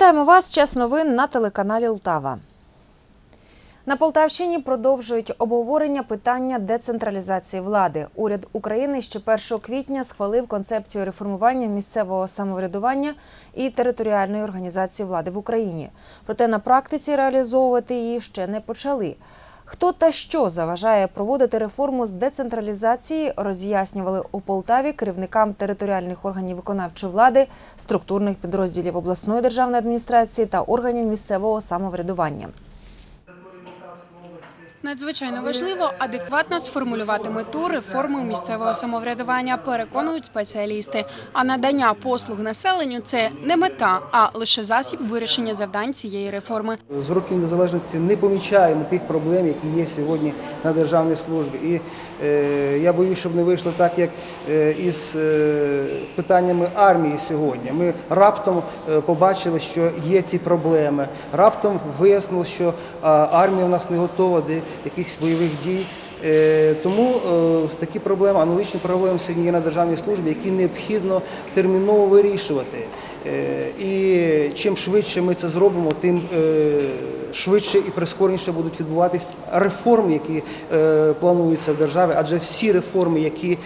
Вітаємо вас. Час новин на телеканалі Лтава. На Полтавщині продовжують обговорення питання децентралізації влади. Уряд України ще 1 квітня схвалив концепцію реформування місцевого самоврядування і територіальної організації влади в Україні. Проте на практиці реалізовувати її ще не почали. Хто та що заважає проводити реформу з децентралізації, роз'яснювали у Полтаві керівникам територіальних органів виконавчої влади, структурних підрозділів обласної державної адміністрації та органів місцевого самоврядування. Надзвичайно важливо адекватно сформулювати мету реформи місцевого самоврядування, переконують спеціалісти. А надання послуг населенню це не мета, а лише засіб вирішення завдань цієї реформи. З років незалежності не помічаємо тих проблем, які є сьогодні на державній службі. І е, я боюсь, щоб не вийшло так, як е, із е, питаннями армії сьогодні. Ми раптом е, побачили, що є ці проблеми. Раптом вияснилось, що армія в нас не готова якихось бойових дій. Е, Тому е, такі проблеми, аналогічні проблеми сьогодні є на державній службі, які необхідно терміново вирішувати. Е, І чим швидше ми це зробимо, тим е, швидше і прискореніше будуть відбуватись реформи, які е, плануються в державі, адже всі реформи, які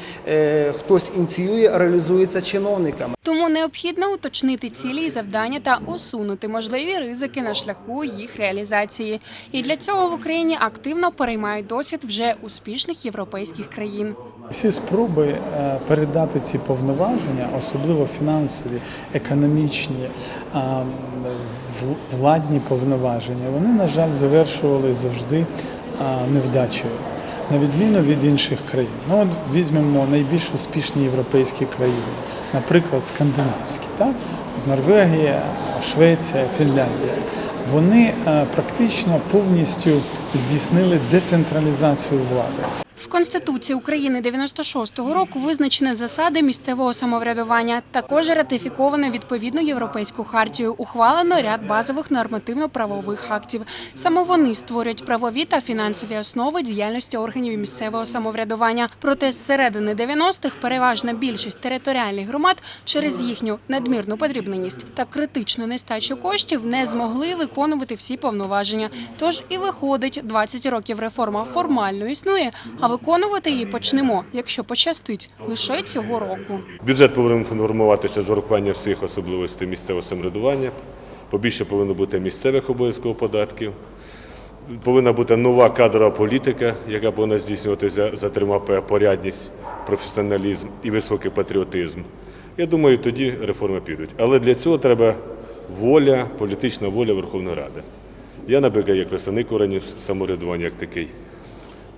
хтось ініціює, реалізуються чиновниками. Тому необхідно уточнити цілі і завдання та усунути можливі ризики на шляху їх реалізації. І для цього в Україні активно переймають досвід вже успішних європейських країн. Всі спроби е, передати ці повноваження, особливо фінансові, економічні, владні повноваження, вони, на жаль, завершували завжди невдачею. На відміну від інших країн. Ну, от візьмемо найбільш успішні європейські країни, наприклад, скандинавські, так? Норвегія, Швеція, Фінляндія. Вони е, практично повністю здійснили децентралізацію влади. В Конституції України 96-го року визначені засади місцевого самоврядування. Також ратифіковано відповідну європейську хартію. Ухвалено ряд базових нормативно-правових актів. Саме вони створюють правові та фінансові основи діяльності органів місцевого самоврядування. Проте з середини 90-х переважна більшість територіальних громад через їхню надмірну подрібненість та критичну нестачу коштів не змогли виконувати всі повноваження. Тож і виходить, 20 років реформа формально існує, а виконувати її почнемо, якщо пощастить, лише цього року. Бюджет повинен формуватися з урахуванням всіх особливостей місцевого самоврядування. Побільше повинно бути місцевих обов'язкових податків. Повинна бути нова кадрова політика, яка повинна здійснюватися за трьома порядність, професіоналізм і високий патріотизм. Я думаю, тоді реформи підуть. Але для цього треба воля, політична воля Верховної Ради. Я, наприклад, як представник органів самоврядування, як такий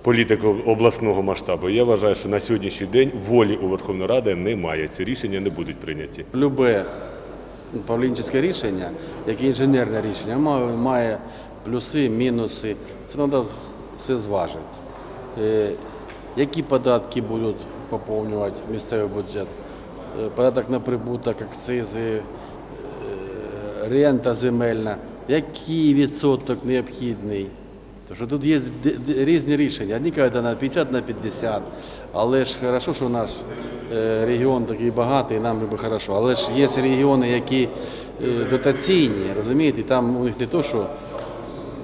політик обласного масштабу. Я вважаю, що на сьогоднішній день волі у Верховної Ради немає. Ці рішення не будуть прийняті. Любе управлінське рішення, як і інженерне рішення, має, має плюси, мінуси. Це треба все зважити. Е, Які податки будуть поповнювати місцевий бюджет? Е, Податок на прибуток, акцизи, е, рента земельна. Який відсоток необхідний? Тому що тут є різні рішення. Одні кажуть на 50 на 50, але ж хорошо, що наш е, регіон такий багатий, нам би хорошо. Але ж є регіони, які е, дотаційні, розумієте, і там у них не то, що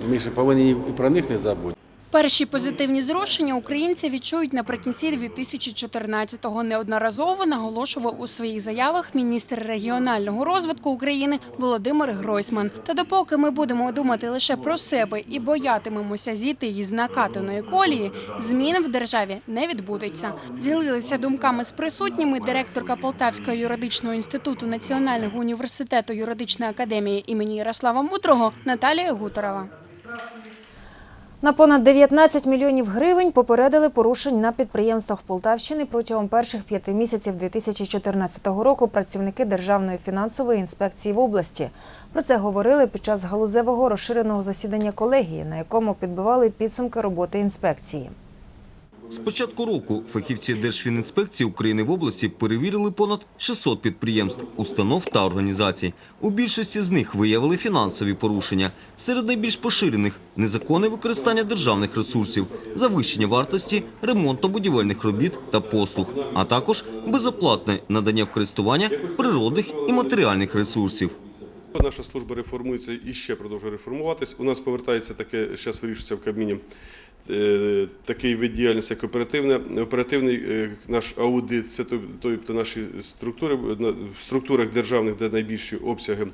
ми ж повинні і про них не забути. Перші позитивні зрушення українці відчують наприкінці 2014-го. Неодноразово наголошував у своїх заявах міністр регіонального розвитку України Володимир Гройсман. Та допоки ми будемо думати лише про себе і боятимемося зійти із накатаної колії, змін в державі не відбудеться. Ділилися думками з присутніми директорка Полтавського юридичного інституту Національного університету юридичної академії імені Ярослава Мудрого Наталія Гуторова. На понад 19 мільйонів гривень попередили порушень на підприємствах Полтавщини протягом перших п'яти місяців 2014 року працівники Державної фінансової інспекції в області. Про це говорили під час галузевого розширеного засідання колегії, на якому підбивали підсумки роботи інспекції. З початку року фахівці Держфінінспекції України в області перевірили понад 600 підприємств, установ та організацій. У більшості з них виявили фінансові порушення. Серед найбільш поширених – незаконне використання державних ресурсів, завищення вартості ремонтно-будівельних робіт та послуг, а також безоплатне надання в користування природних і матеріальних ресурсів. Наша служба реформується і ще продовжує реформуватись. У нас повертається таке, зараз вирішується в Кабміні, такий вид діяльності, як оперативне. Оперативний е, наш аудит, це тобто наші структури, в структурах державних, де найбільші обсяги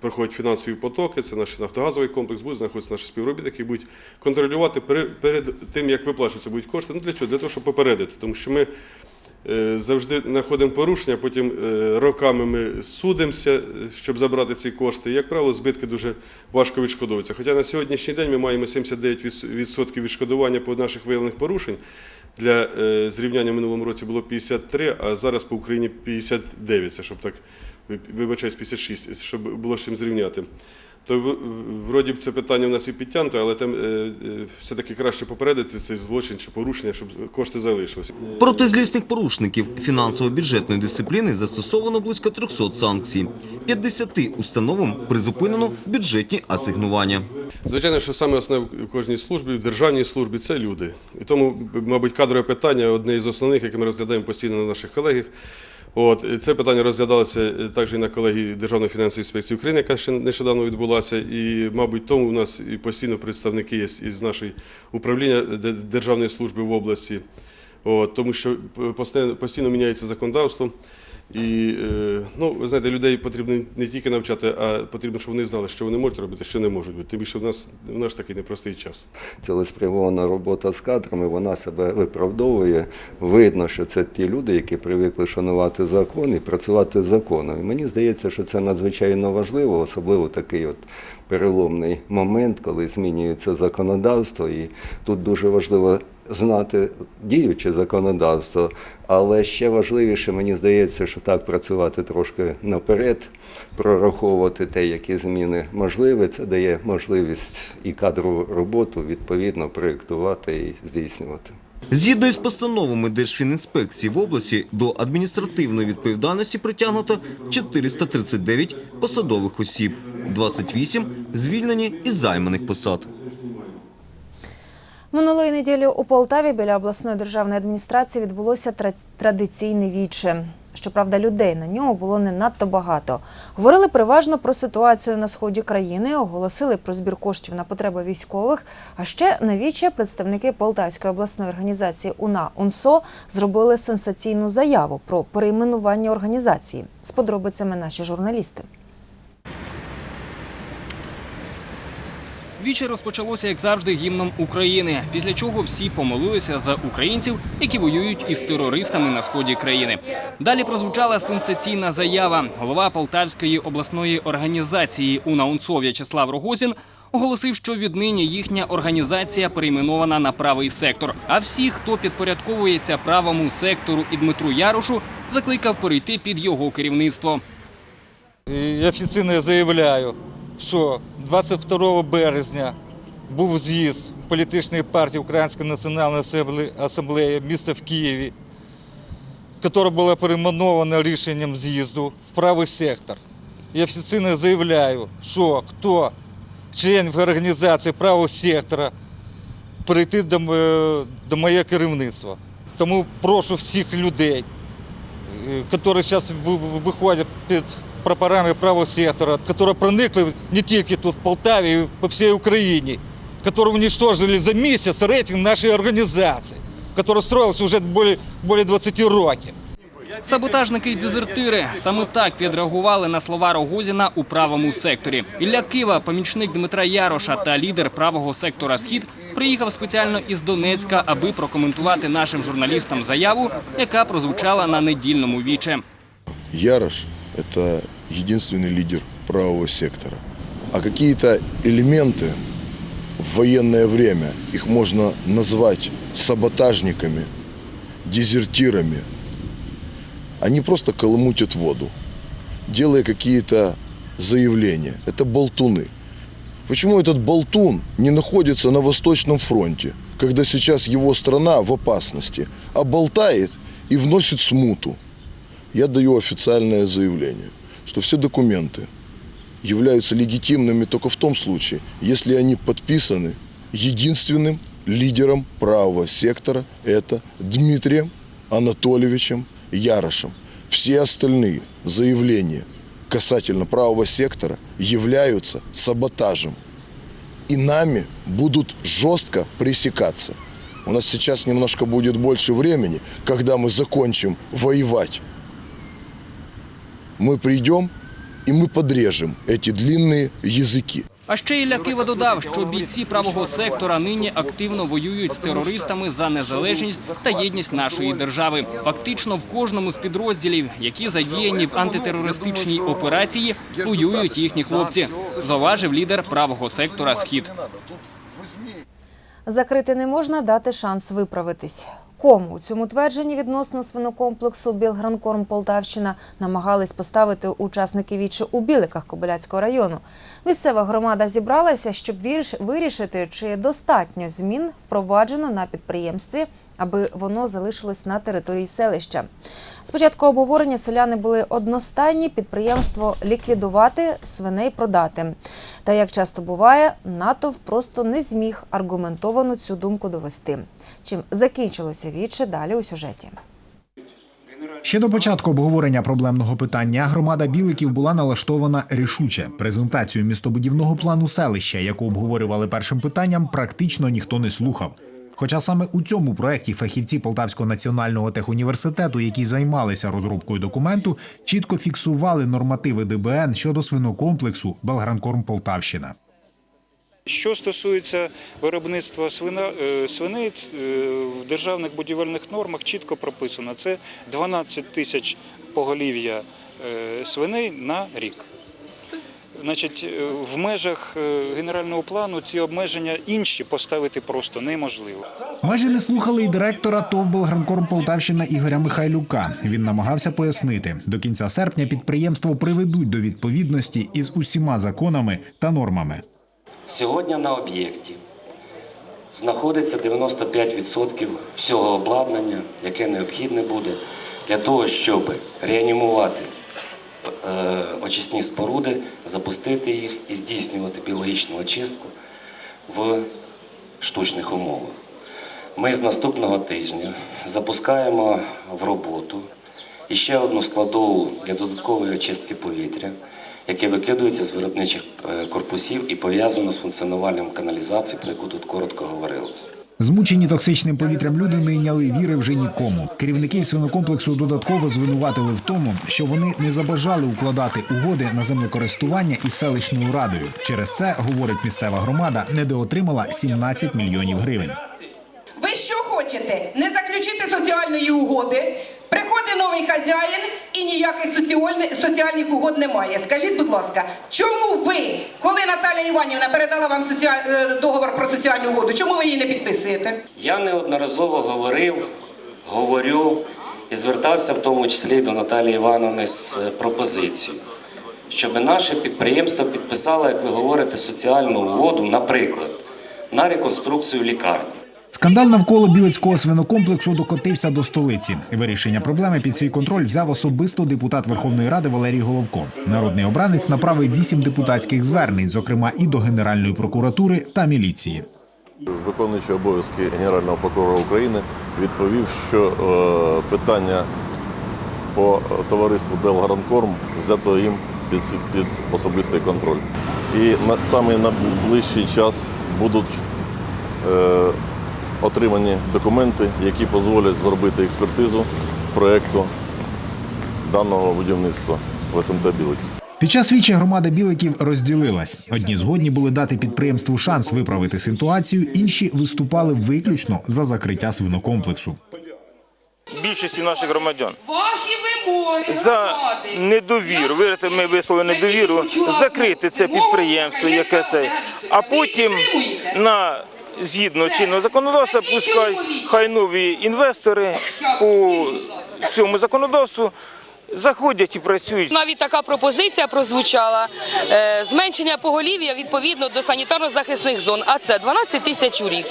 проходять фінансові потоки, це наш нафтогазовий комплекс, будуть знаходитися наші співробітники, будуть контролювати перед тим, як виплачуються будуть кошти. Ну для чого? Для того, щоб попередити. Тому що ми е, завжди знаходимо порушення, потім е, роками ми судимося, е, щоб забрати ці кошти. Як правило, збитки дуже важко відшкодовуються. Хоча на сьогоднішній день ми маємо 79% відшкодування по наших виявлених порушень. Для е, зрівняння в минулому році було 53, а зараз по Україні 59, це щоб так вибачаюсь, 56, щоб було з чим зрівняти. То вроді б це питання в нас і підтягнуто, але там е, е, все-таки краще попередити цей злочин чи порушення, щоб кошти залишилися. Проти злісних порушників фінансово-бюджетної дисципліни застосовано близько 300 санкцій. 50 установам призупинено бюджетні асигнування. Звичайно, що саме основне в кожній службі, в державній службі це люди. І тому, мабуть, кадрове питання одне із основних, яке ми розглядаємо постійно на наших колегах. От це питання розглядалося е, також і на колегії Державної фінансової інспекції України, яка ще нещодавно відбулася. І, мабуть, тому у нас і постійно представники є із нашої управління Д- Державної служби в області. От, тому що постійно, постійно міняється законодавство. І е, ну, ви знаєте, людей потрібно не тільки навчати, а потрібно, щоб вони знали, що вони можуть робити, що не можуть робити. Тим більше в нас в наш такий непростий час. цілеспрямована робота з кадрами, вона себе виправдовує. Видно, що це ті люди, які привикли шанувати закон і працювати з законом. І мені здається, що це надзвичайно важливо, особливо такий от переломний момент, коли змінюється законодавство. І тут дуже важливо знати діюче законодавство, але ще важливіше, мені здається, що так працювати трошки наперед, прораховувати те, які зміни можливі. Це дає можливість і кадрову роботу відповідно проєктувати і здійснювати. Згідно із постановами Держфінінспекції в області до адміністративної відповідальності притягнуто 439 посадових осіб, 28 звільнені із займаних посад. Минулої неділі у Полтаві біля обласної державної адміністрації відбулося тра- традиційне віче. Щоправда, людей на ньому було не надто багато. Говорили переважно про ситуацію на сході країни, оголосили про збір коштів на потреби військових. А ще на віче представники Полтавської обласної організації УНА УНСО зробили сенсаційну заяву про перейменування організації. З подробицями наші журналісти. Віче розпочалося, як завжди, гімном України, після чого всі помолилися за українців, які воюють із терористами на сході країни. Далі прозвучала сенсаційна заява. Голова Полтавської обласної організації УНА УНСО В'ячеслав Рогозін оголосив, що віднині їхня організація перейменована на правий сектор. А всі, хто підпорядковується правому сектору і Дмитру Ярошу, закликав перейти під його керівництво. І офіційно заявляю, що 22 березня був з'їзд політичної партії Української національної асамблеї- асамблеї міста в Києві, яке було перейменовано рішенням з'їзду в правий сектор. І офіційно заявляю, що хто член організації правого сектора, перейти до, м- до моє керівництва. Тому прошу всіх людей, э, которые сейчас выходят перед прапорами правого сектора, которые проникли не тільки тут в Полтаві, і по всій Україні, которые уничтожили за місяць рейтинг нашої організації, яка строїлася вже більше, більше 20 років. Саботажники й дезертири саме так відреагували на слова Рогозіна у правому секторі. Ілля Кива, помічник Дмитра Яроша та лідер правого сектора Схід, приїхав спеціально із Донецька, аби прокоментувати нашим журналістам заяву, яка прозвучала на недільному віче. Ярош – это единственный лидер правого сектора. А какие-то элементы в военное время, их можно назвать саботажниками, дезертирами, они просто колымутят воду, делая какие-то заявления. Это болтуны. Почему этот болтун не находится на Восточном фронте, когда сейчас его страна в опасности, а болтает и вносит смуту? Я даю официальное заявление, что все документы являются легитимными только в том случае, если они подписаны единственным лидером правого сектора, это Дмитрием Анатольевичем Ярошем. Все остальные заявления касательно правого сектора являются саботажем. И нами будут жестко пресекаться. У нас сейчас немножко будет больше времени, когда мы закончим воевать. Мы придем и мы подрежем эти длинные языки. А ще Ілля Кива додав, що бійці правого сектора нині активно воюють з терористами за незалежність та єдність нашої держави. Фактично в кожному з підрозділів, які задіяні в антитерористичній операції, воюють їхні хлопці. Зауважив лідер правого сектора Схід. Закрити не можна дати шанс виправитись. Кому у цьому твердженні відносно свинокомплексу Білгранкорм Полтавщина намагались поставити учасники вічі у Біликах Кобиляцького району. Місцева громада зібралася, щоб вирішити, чи достатньо змін впроваджено на підприємстві, аби воно залишилось на території селища. Спочатку обговорення селяни були одностайні підприємство ліквідувати, свиней продати. Та як часто буває, натовп просто не зміг аргументовано цю думку довести. Чим закінчилося віче далі у сюжеті. Ще до початку обговорення проблемного питання громада Біликів була налаштована рішуче. Презентацію містобудівного плану селища, яку обговорювали першим питанням, практично ніхто не слухав. Хоча саме у цьому проєкті фахівці Полтавського національного техуніверситету, які займалися розробкою документу, чітко фіксували нормативи ДБН щодо свинокомплексу Белгранкорм Полтавщина. Що стосується виробництва свина, е, е, в державних будівельних нормах чітко прописано, це 12 тисяч поголів'я е, свиней на рік. Значить, е, в межах е, генерального плану ці обмеження інші поставити просто неможливо. Майже не слухали і директора ТОВ «Белгранкорм Полтавщина Ігоря Михайлюка. Він намагався пояснити, до кінця серпня підприємство приведуть до відповідності із усіма законами та нормами. Сьогодні на об'єкті знаходиться 95% всього обладнання, яке необхідне буде для того, щоб реанімувати очисні споруди, запустити їх і здійснювати біологічну очистку в штучних умовах. Ми з наступного тижня запускаємо в роботу іще одну складову для додаткової очистки повітря, яке викидується з виробничих е, корпусів і пов'язано з функціонуванням каналізації, про яку тут коротко говорилось. Змучені токсичним повітрям люди не йняли віри вже нікому. Керівники свинокомплексу додатково звинуватили в тому, що вони не забажали укладати угоди на землекористування із селищною радою. Через це, говорить місцева громада, недоотримала 17 мільйонів гривень. Ви що хочете? Не заключити соціальної угоди? Приходить новий хазяїн і ніяких соціальних, угод немає. Скажіть, будь ласка, чому ви, коли Наталя Іванівна передала вам е, договор про соціальну угоду, чому ви її не підписуєте? Я неодноразово говорив, говорю і звертався в тому числі до Наталії Івановни з е, пропозицією, щоб наше підприємство підписало, як ви говорите, соціальну угоду, наприклад, на реконструкцію лікарні. Скандал навколо білицького свинокомплексу докотився до столиці. Вирішення проблеми під свій контроль взяв особисто депутат Верховної Ради Валерій Головко. Народний обранець направив вісім депутатських звернень, зокрема і до Генеральної прокуратури та міліції. Виконуючий обов'язки Генерального прокурора України відповів, що е, питання по товариству Белгранкорм взято їм під, особистий контроль. І саме на ближчий час будуть е, отримані документи, які дозволять зробити експертизу проєкту даного будівництва в СМТ Білик. Під час вічі громада біликів розділилась. Одні згодні були дати підприємству шанс виправити ситуацію, інші виступали виключно за закриття свинокомплексу. більшості наших громадян. За недовіру, вірите, ми висловили недовіру, закрити це підприємство, яке це, а потім на згідно чинного законодавства, пускай хай нові інвестори по цьому законодавству заходять і працюють. Навіть така пропозиція прозвучала е, зменшення поголів'я відповідно до санітарно-захисних зон. А це 12 тисяч у рік.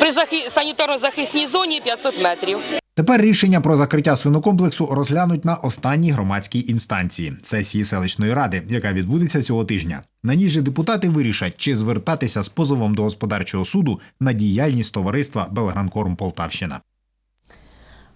При санітарно-захисній зоні 500 метрів. Тепер рішення про закриття свинокомплексу розглянуть на останній громадській інстанції сесії селищної ради, яка відбудеться цього тижня. На ній же депутати вирішать, чи звертатися з позовом до господарчого суду на діяльність товариства Белгранкорм Полтавщина.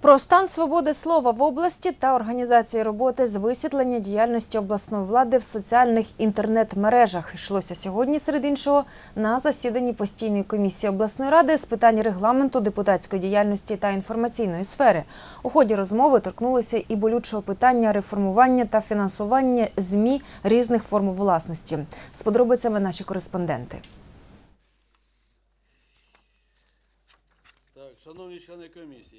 Про стан свободи слова в області та організації роботи з висвітлення діяльності обласної влади в соціальних інтернет-мережах йшлося сьогодні, серед іншого, на засіданні постійної комісії обласної ради з питань регламенту, депутатської діяльності та інформаційної сфери. У ході розмови торкнулися і болючого питання реформування та фінансування змі різних форм власності. З подробицями наші кореспонденти. Так, шановні члени комісії.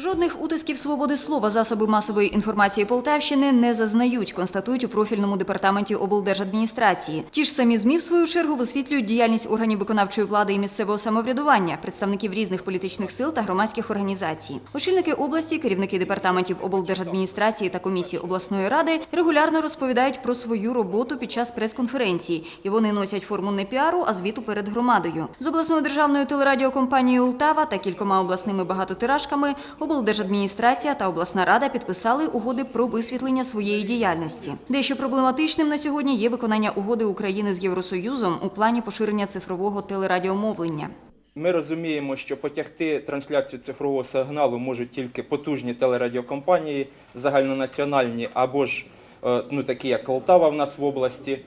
Жодних утисків свободи слова засоби масової інформації Полтавщини не зазнають, констатують у профільному департаменті облдержадміністрації. Ті ж самі ЗМІ, в свою чергу, висвітлюють діяльність органів виконавчої влади і місцевого самоврядування, представників різних політичних сил та громадських організацій. Очільники області, керівники департаментів облдержадміністрації та комісії обласної ради регулярно розповідають про свою роботу під час прес-конференції, і вони носять форму не піару, а звіту перед громадою. З обласною державною телерадіокомпанією Ултава та кількома обласними багатотиражками облдержадміністрація та обласна рада підписали угоди про висвітлення своєї діяльності. Дещо проблематичним на сьогодні є виконання угоди України з Євросоюзом у плані поширення цифрового телерадіомовлення. Ми розуміємо, що потягти трансляцію цифрового сигналу можуть тільки потужні телерадіокомпанії, загальнонаціональні або ж е, ну, такі, як Полтава в нас в області.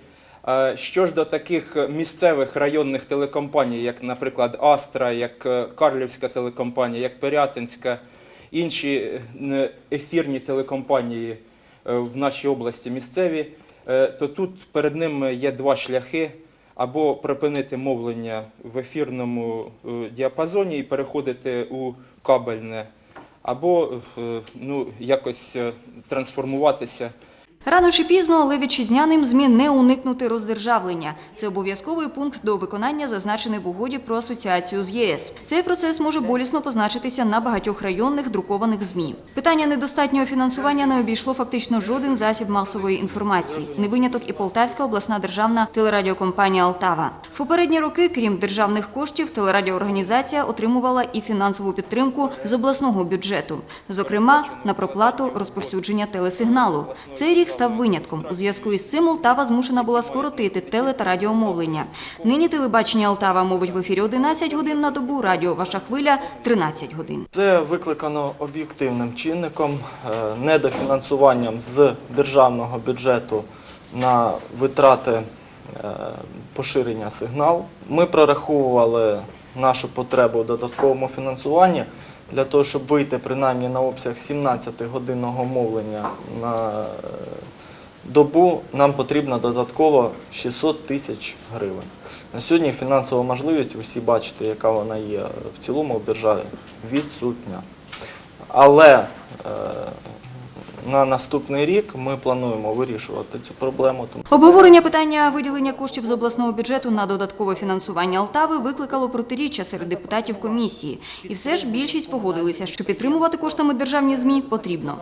Е, Що ж до таких місцевих районних телекомпаній, як, наприклад, Астра, як е, Карлівська телекомпанія, як Пирятинська, інші е, ефірні телекомпанії е, в нашій області місцеві, е, то тут перед ними є два шляхи або припинити мовлення в ефірному діапазоні і переходити у кабельне, або ну, якось трансформуватися. Рано чи пізно, але вітчизняним ЗМІ не уникнути роздержавлення. Це обов'язковий пункт до виконання, зазначений в угоді про асоціацію з ЄС. Цей процес може болісно позначитися на багатьох районних друкованих ЗМІ. Питання недостатнього фінансування не обійшло фактично жоден засіб масової інформації. Не виняток і Полтавська обласна державна телерадіокомпанія Алтава. В попередні роки, крім державних коштів, телерадіоорганізація отримувала і фінансову підтримку з обласного бюджету, зокрема на проплату розповсюдження телесигналу. Цей рік став винятком. У зв'язку із цим Алтава змушена була скоротити теле та радіомовлення. Нині телебачення Алтава мовить в ефірі 11 годин на добу, радіо Ваша хвиля 13 годин. Це викликано об'єктивним чинником, е, недофінансуванням з державного бюджету на витрати е, поширення сигналу. Ми прораховували нашу потребу у додатковому фінансуванні для того, щоб вийти принаймні на обсяг 17-годинного мовлення на е, добу, нам потрібно додатково 600 тисяч гривень. На сьогодні фінансова можливість, ви всі бачите, яка вона є в цілому в державі, відсутня. Але е, на наступний рік ми плануємо вирішувати цю проблему. Тому Обговорення питання виділення коштів з обласного бюджету на додаткове фінансування Алтави викликало протиріччя серед депутатів комісії. І все ж більшість погодилися, що підтримувати коштами державні ЗМІ потрібно.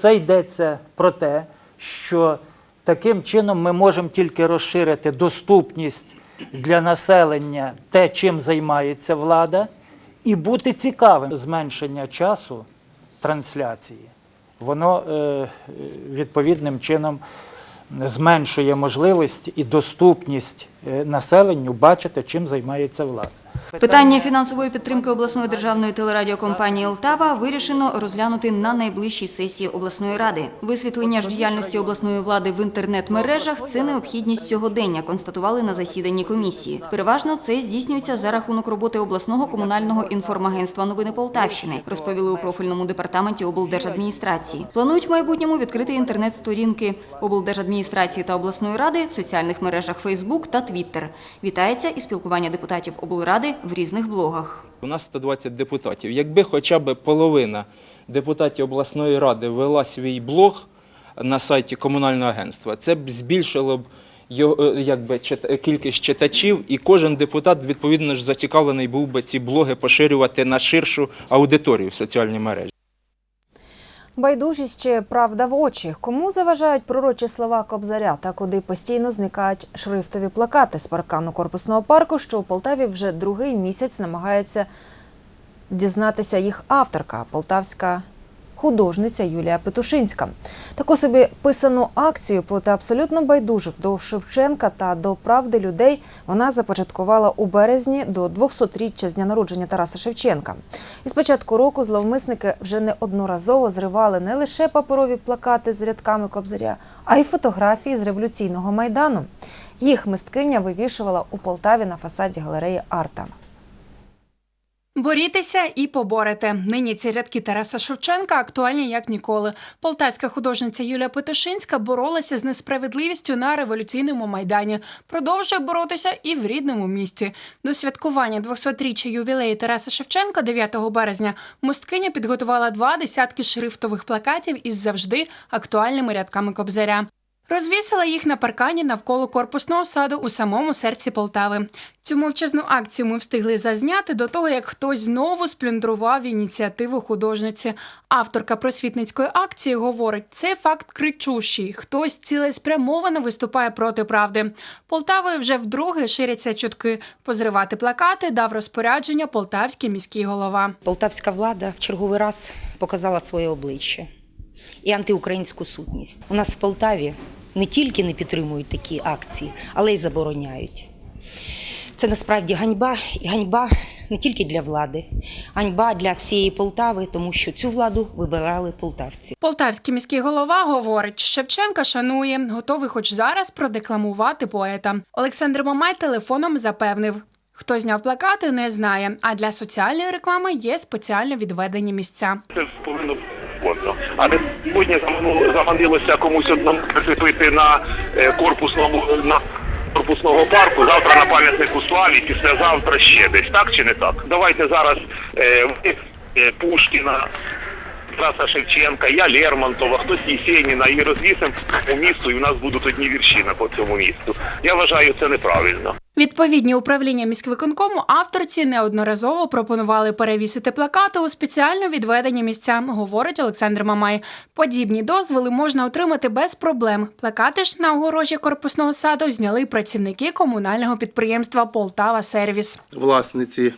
Це йдеться про те, що таким чином ми можемо тільки розширити доступність для населення те, чим займається влада, і бути цікавим. Зменшення часу трансляції, воно е, відповідним чином зменшує можливість і доступність е, населенню бачити, чим займається влада. Питання фінансової підтримки обласної державної телерадіокомпанії «Олтава» вирішено розглянути на найближчій сесії обласної ради. Висвітлення ж діяльності обласної влади в інтернет-мережах – це необхідність сьогодення, констатували на засіданні комісії. Переважно це здійснюється за рахунок роботи обласного комунального інформагентства «Новини Полтавщини», розповіли у профільному департаменті облдержадміністрації. Планують в майбутньому відкрити інтернет-сторінки облдержадміністрації та обласної ради в соціальних мережах Фейсбук та Твіттер. Вітається і спілкування депутатів облради в різних блогах. У нас 120 депутатів. Якби хоча б половина депутатів обласної ради вела свій блог на сайті комунального агентства, це б збільшило б е, якби, кількість читачів, і кожен депутат, відповідно ж, зацікавлений був би ці блоги поширювати на ширшу аудиторію в соціальній мережі. Байдужість чи правда в очі? Кому заважають пророчі слова Кобзаря та куди постійно зникають шрифтові плакати з паркану корпусного парку, що у Полтаві вже другий місяць намагається дізнатися їх авторка, полтавська художниця Юлія Петушинська. Таку собі писану акцію проти абсолютно байдужих до Шевченка та до правди людей вона започаткувала у березні до 200-річчя з дня народження Тараса Шевченка. І з початку року зловмисники вже неодноразово зривали не лише паперові плакати з рядками кобзаря, а й фотографії з революційного майдану. Їх мисткиня вивішувала у Полтаві на фасаді галереї Арта. Борітеся і поборете. Нині ці рядки Тараса Шевченка актуальні як ніколи. Полтавська художниця Юлія Петушинська боролася з несправедливістю на революційному майдані. Продовжує боротися і в рідному місті. До святкування 200-річчя ювілею Тараса Шевченка 9 березня мисткиня підготувала два десятки шрифтових плакатів із завжди актуальними рядками кобзаря. Розвісила їх на паркані навколо корпусного саду у самому серці Полтави. Цю мовчазну акцію ми встигли зазняти до того, як хтось знову сплюндрував ініціативу художниці. Авторка просвітницької акції говорить, це факт кричущий. Хтось цілеспрямовано виступає проти правди. Полтавою вже вдруге ширяться чутки. Позривати плакати дав розпорядження полтавський міський голова. Полтавська влада в черговий раз показала своє обличчя і антиукраїнську сутність. У нас в Полтаві не тільки не підтримують такі акції, але й забороняють. Це насправді ганьба, і ганьба не тільки для влади, ганьба для всієї Полтави, тому що цю владу вибирали полтавці. Полтавський міський голова говорить, Шевченка шанує, готовий хоч зараз продекламувати поета. Олександр Мамай телефоном запевнив. Хто зняв плакати, не знає. А для соціальної реклами є спеціально відведені місця. Це повинно бути. А не сьогодні заманилося комусь одному прикріпити на е, корпусному на корпусного парку, завтра на пам'ятнику славі, післязавтра ще десь. Так чи не так? Давайте зараз е, е, Пушкіна. Тараса Шевченка, я Лермонтова, хтось Єсеніна і розвісимо по місту, і у нас будуть одні вірші на по цьому місту. Я вважаю, це неправильно. Відповідні управління міськвиконкому авторці неодноразово пропонували перевісити плакати у спеціально відведені місця, говорить Олександр Мамай. Подібні дозволи можна отримати без проблем. Плакати ж на огорожі корпусного саду зняли працівники комунального підприємства Полтава Сервіс. власниці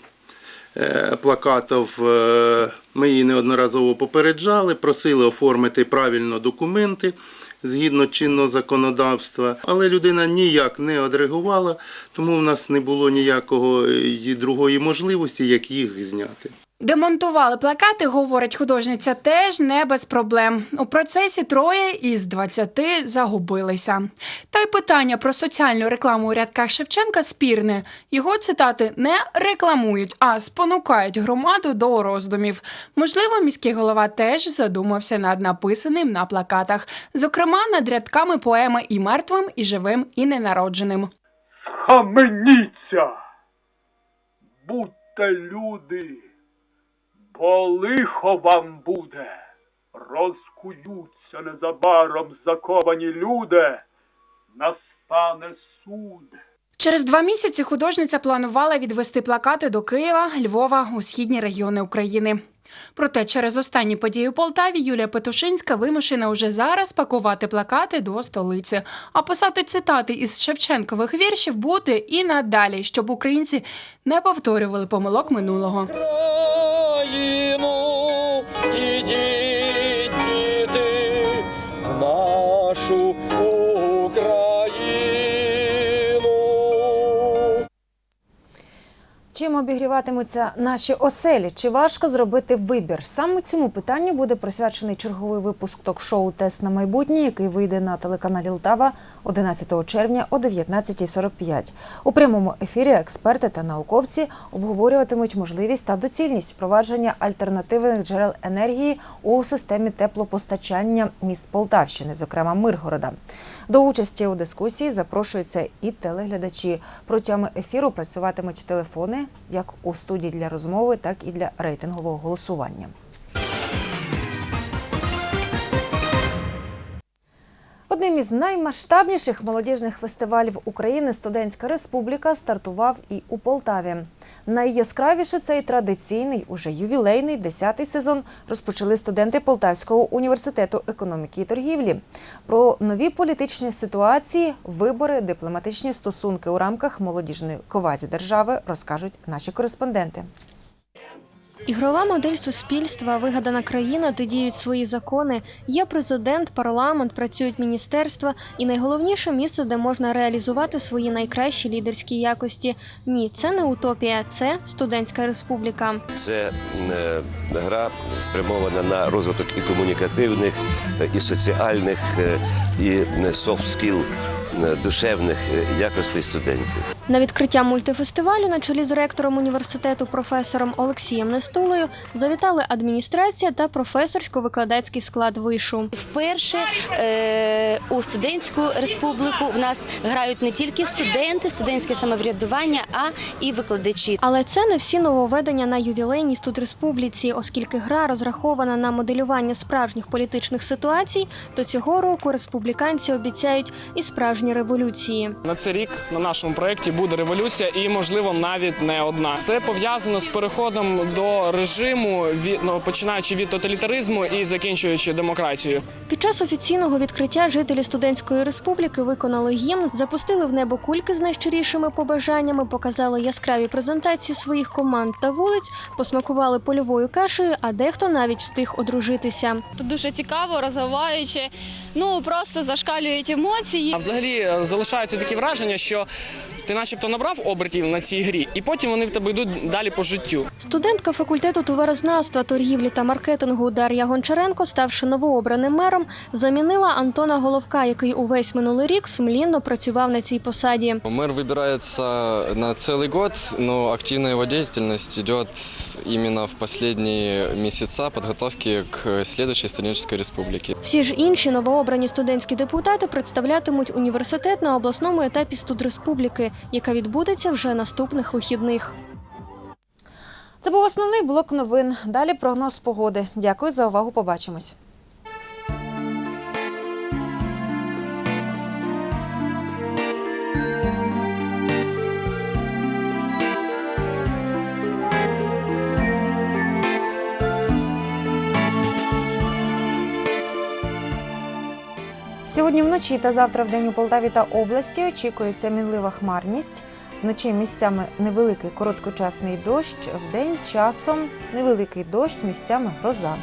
е, плакатів. е, Ми її неодноразово попереджали, просили оформити правильно документи згідно чинного законодавства, але людина ніяк не одреагувала, тому в нас не було ніякого е, другої можливості, як їх зняти. Демонтували плакати, говорить художниця, теж не без проблем. У процесі троє із 20 загубилися. Та й питання про соціальну рекламу у рядках Шевченка спірне. Його цитати не рекламують, а спонукають громаду до роздумів. Можливо, міський голова теж задумався над написаним на плакатах, зокрема над рядками поеми і мертвим, і живим, і ненародженим. Схаменіться, будьте люди, бо лихо вам буде, розкуються незабаром заковані люди, настане суд. Через два місяці художниця планувала відвести плакати до Києва, Львова у східні регіони України. Проте через останні події у Полтаві Юлія Петушинська вимушена уже зараз пакувати плакати до столиці, а писати цитати із Шевченкових віршів буде і надалі, щоб українці не повторювали помилок минулого. Чим обігріватимуться наші оселі? Чи важко зробити вибір? Саме цьому питанню буде присвячений черговий випуск ток-шоу Тест на майбутнє, який вийде на телеканалі Лтава 11 червня о 19.45. У прямому ефірі експерти та науковці обговорюватимуть можливість та доцільність впровадження альтернативних джерел енергії у системі теплопостачання міст Полтавщини, зокрема Миргорода. До участі у дискусії запрошуються і телеглядачі. Протягом ефіру працюватимуть телефони як у студії для розмови, так і для рейтингового голосування. Одним із наймасштабніших молодіжних фестивалів України Студентська Республіка стартував і у Полтаві. Найяскравіше цей традиційний, уже ювілейний 10-й сезон розпочали студенти Полтавського університету економіки і торгівлі. Про нові політичні ситуації, вибори, дипломатичні стосунки у рамках молодіжної ковазі держави розкажуть наші кореспонденти. Ігрова модель суспільства, вигадана країна, де діють свої закони. Є президент, парламент, працюють міністерства і найголовніше місце, де можна реалізувати свої найкращі лідерські якості. Ні, це не утопія, це студентська республіка. Це е, гра спрямована на розвиток і комунікативних, е, і соціальних, е, і skill, е, душевних е, якостей студентів. На відкриття мультифестивалю на чолі з ректором університету професором Олексієм Нестулею завітали адміністрація та професорсько-викладацький склад вишу. Вперше е, у студентську республіку в нас грають не тільки студенти, студентське самоврядування, а і викладачі. Але це не всі нововведення на ювілейній студреспубліці, оскільки гра розрахована на моделювання справжніх політичних ситуацій, то цього року республіканці обіцяють і справжні революції. На цей рік на нашому проєкті буде революція, і можливо навіть не одна. Це пов'язано з переходом до режиму від ну, починаючи від тоталітаризму і закінчуючи демократією. Під час офіційного відкриття жителі студентської республіки виконали гімн, запустили в небо кульки з найщирішими побажаннями, показали яскраві презентації своїх команд та вулиць, посмакували польовою кашею, а дехто навіть встиг одружитися. Тут дуже цікаво, розвиваюче, ну просто зашкалюють емоції. А взагалі залишаються такі враження, що ти, начебто, набрав обертів на цій грі, і потім вони в тебе йдуть далі по життю. Студентка факультету товарознавства, торгівлі та маркетингу Дар'я Гончаренко, ставши новообраним мером, замінила Антона Головка, який увесь минулий рік сумлінно працював на цій посаді. Мэр выбирается на целый год, но активная его деятельность идет именно в последние месяца подготовки к следующей студенческой республике. Всі ж інші новообрані студентські депутати представлятимуть університет на обласному етапі студреспубліки, яка відбудеться вже наступних вихідних. Це був основний блок новин. Далі прогноз погоди. Дякую за увагу. Побачимось. Сьогодні вночі та завтра в день у Полтаві та області очікується мінлива хмарність. Вночі місцями невеликий короткочасний дощ, вдень часом невеликий дощ, місцями гроза.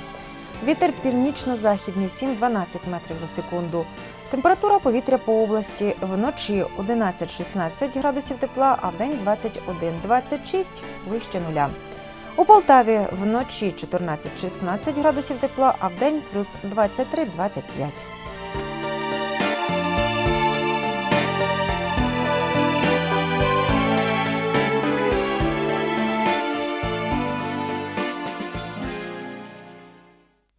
Вітер північно-західний 7-12 метрів за секунду. Температура повітря по області вночі 11-16 градусів тепла, а вдень 21-26 вище нуля. У Полтаві вночі 14-16 градусів тепла, а вдень плюс 23-25.